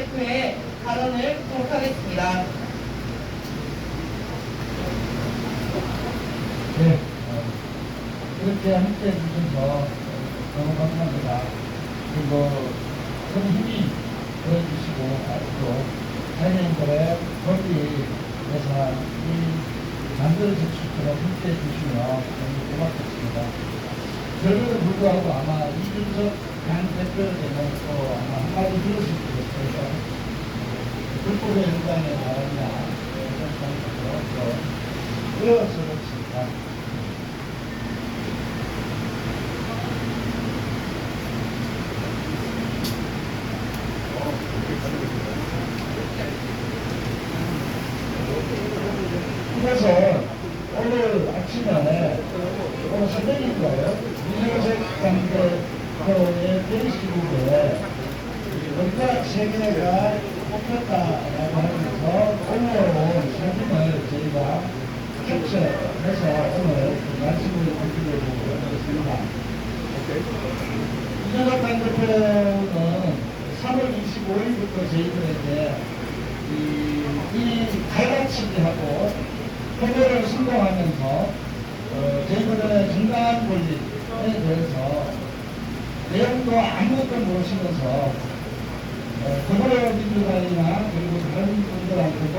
대표의 발언을 듣도록 하겠습니다. 네, 어, 이렇게 함께 해주셔서 너무 감사합니다. 그리고 큰 힘이 되어주시고 앞으로 자연인들의 권리 예산이 만들어질 수 있도록 함께 해주시면 너무 고맙겠습니다. 그럼에도 불구하고 아마 이준석 당 또 아마 한마디 들으실 것 같아서 불법의 연관에 나가냐 이런 또 어려워서 그렇습니다. 그래서 오늘 아침에 오늘 새벽인가요? 이준석 당대표의 페이스북에 원가 세계가 뽑혔다라고 하면서 올라온 사진을 저희가 캡처 해서 오늘 그 말씀을 드리려고 했습니다. 이준석 당대표는 3월 25일부터 저희들에게 이, 이 갈라치기하고 표결을 신고하면서 어, 저희들의 정당한 권리에 대해서 내용도 아무것도 모르시면서 어, 더불어민주당이나 그리고 다른 분들한테도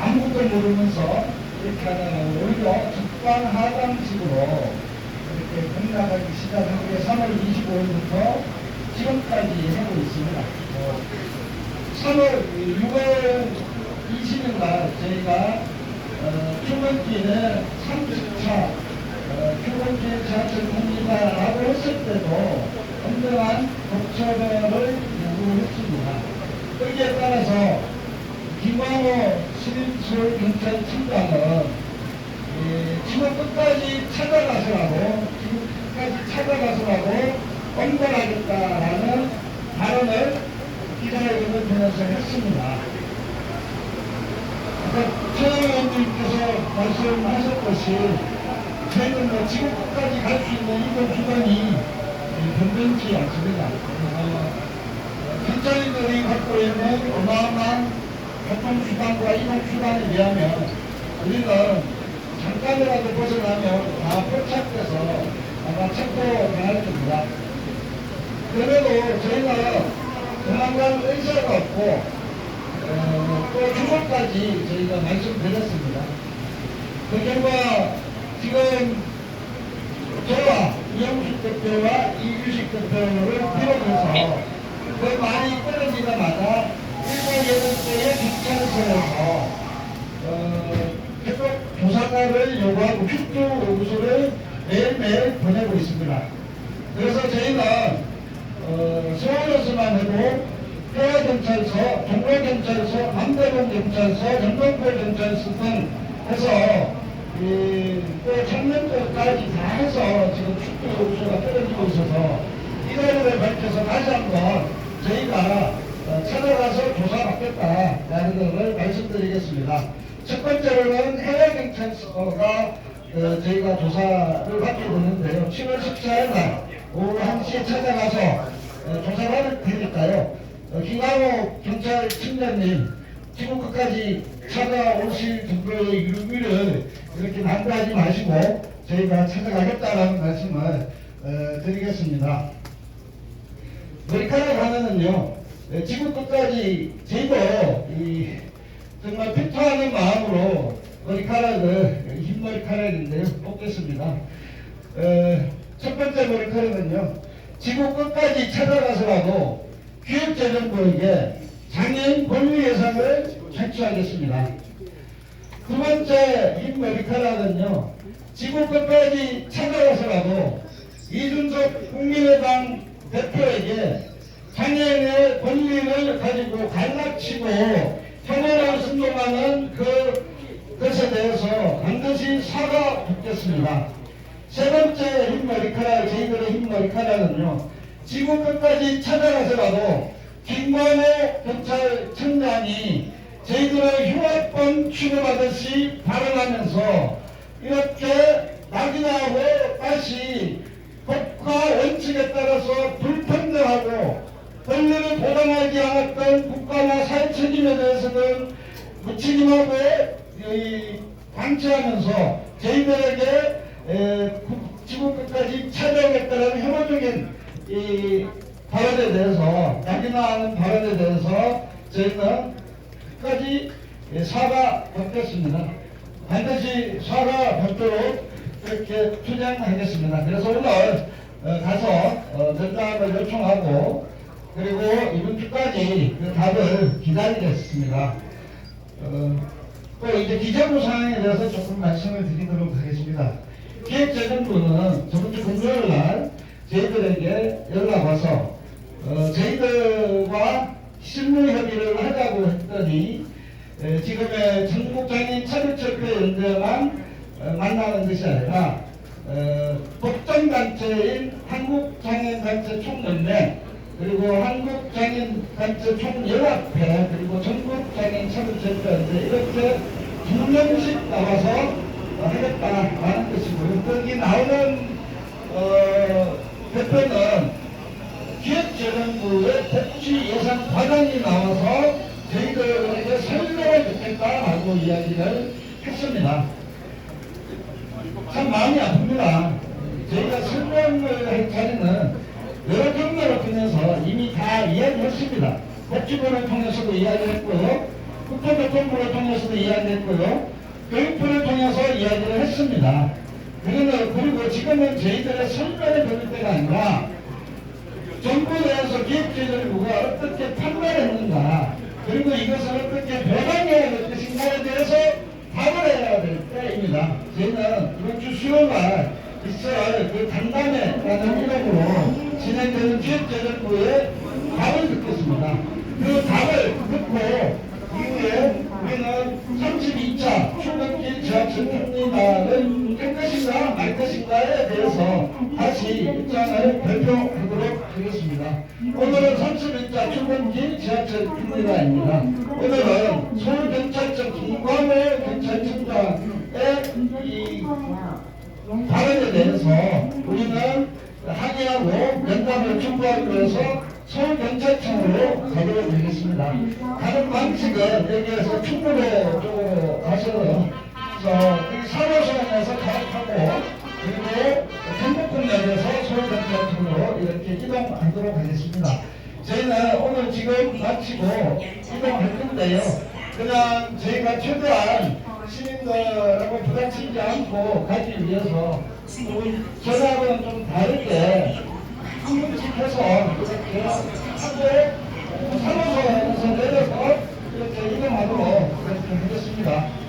아무것도 모르면서 이렇게 하다가 오히려 직방하강식으로 이렇게 공략하기 시작한 게 3월 25일부터 지금까지 하고 있습니다. 어, 3월 6월 20일 날 저희가 어, 출근길에 30차 어, 출근길 지하철 탑니다라고 했을 때도 엄정한 법처벌을 요구했습니다. 여기에 따라서 김광호 신입서울경찰청장은 예, 지금 끝까지 찾아가서라고 지금 끝까지 찾아가서라고 엄벌하겠다라는 발언을 기자회견을 통해서 했습니다. 최영 의원님께서 말씀하셨듯이 저희는 뭐 지금까지 갈 수 있는 이동 수단이 변변치 않습니다. 그래서 경찰인들이 갖고 있는 어마어마한 교통수단과 이동수단에 비하면 우리는 잠깐이라도 벗어나면 다 포착돼서 아마 체포 당할 겁니다. 그래도 저희가 도망갈 의사가 없고 어, 또 주소까지 저희가 말씀드렸습니다. 그 결과 지금 저와 이영식 대표와 이규식 대표를 비롯해서 그 말이 끊어지자마자 일본 여덟대의 경찰서에서 어, 계속 조사가를 요구하고 휘뚜 요구서를 매일매일 보내고 있습니다. 그래서 저희는 어, 서울에서만 해도 해외경찰서, 동래경찰서, 남대문경찰서, 영동포경찰서 등 해서 이, 또 청년도까지 다 해서 지금 축구 요소가 떨어지고 있어서 이 자리를 밝혀서 다시 한번 저희가 어, 찾아가서 조사받겠다라는 것을 말씀드리겠습니다. 첫 번째로는 해외경찰서가 어, 저희가 조사를 받게 되는데요. 7월 14일 날 오후 1시에 찾아가서 어, 조사를 할 테니까요. 어, 김광호 경찰청장님 지금 끝까지 찾아오실 정도의 유미를 이렇게 난도하지 마시고 저희가 찾아가겠다라는 말씀을 어, 드리겠습니다. 머리카락 하나는요, 예, 지금 끝까지 저희도 이 정말 피토하는 마음으로 머리카락을 흰머리카락인데요, 뽑겠습니다. 어, 첫 번째 머리카락은요, 지구 끝까지 찾아가서라도 기획재정부에게 장애인 권리 예산을 제출하겠습니다. 두 번째 흰 머리카락은요, 지구 끝까지 찾아가서라도 이준석 국민의당 대표에게 장애인의 권리를 가지고 갈라치고 혐오를 선동하는 그 것에 대해서 반드시 사과받겠습니다. 세 번째 흰 머리카락, 저희들의 흰 머리카락은요, 지구 끝까지 찾아가서라도 김관호 경찰청장이 저희들의 휴학권 취급하듯이 발언하면서 이렇게 낙인하고 다시 법과 원칙에 따라서 불평등하고 권리를 보장하지 않았던 국가나 사회 책임에 대해서는 무책임하고 이, 방치하면서 저희들에게 에, 국- 지구 끝까지 찾아오겠다는 혐오적인 이 발언에 대해서 낙인하는 발언에 대해서 저희는 끝까지 예, 사과 받겠습니다. 반드시 사과 받도록 그렇게 투쟁하겠습니다. 그래서 오늘 어, 가서 어, 면담을 요청하고 그리고 이번 주까지 그 답을 기다리겠습니다. 어, 또 이제 기재부 상황에 대해서 조금 말씀을 드리도록 하겠습니다. 기획재정부는 저번 주 금요일 날 저희들에게 연락 와서 어, 저희들과 실무 협의를 하자고 했더니 에, 지금의 전국장애인 차별철폐 연대만 어, 만나는 것이 아니라 어, 법정단체인 한국장애인단체 총연맹 그리고 한국장애인단체 총연합회 그리고 전국장애인 차별철폐연대 이렇게 두 명씩 나와서 어, 하겠다라는 것이고요. 거기 나오는 어, 대표는 기획재정부의 복지 예산 과장이 나와서 저희들에게 설명을 듣겠다라고 이야기를 했습니다. 참 마음이 아픕니다. 저희가 설명을 할 자리는 여러 경로를 통해서 이미 다 이야기했습니다. 복지부를 통해서도 이야기했고요. 국토교통부를 통해서도 이야기했고요. 교육부를 통해서 이야기를 했습니다. 그리고, 그리고 지금은 저희들의 설명을 들을 때가 아니라 정부 내에서 기획재정부가 어떻게 판단했는가 그리고 이것을 어떻게 배방해야 될 것인가에 대해서 답을 해야 될 때입니다. 저희는 이번 주 수요일 날 있을 그 간담회라는 이름으로 진행되는 기획재정부의 답을 듣겠습니다. 그 답을 듣고 이후에 우리는 32차 출근길 지하철 탑니다를 할 것인가 말 것인가에 대해서 다시 입장을 발표하도록 하겠습니다. 오늘은 31차 출근길 지하철 탑니다입니다. 오늘은 서울경찰청 김광호 경찰청장의 이 발언에 대해서 우리는 촉구하기 위해서 서울경찰청으로 가도록 하겠습니다. 가는 방식은 여기에서 충무로 쪽으로 가서 저 사로선에서 가락하고 그리고 경복궁역에서 서울경찰청으로 이렇게 이동하도록 하겠습니다. 저희는 오늘 지금 마치고 이동할 건데요. 그냥 저희가 최대한 시민들하고 부닥치지 않고 가기 위해서 전하고는 좀 다르게 한 분씩 해서 이렇게 하고 사무소에서 내려서 이렇게 이동하도록 그렇게 하겠습니다.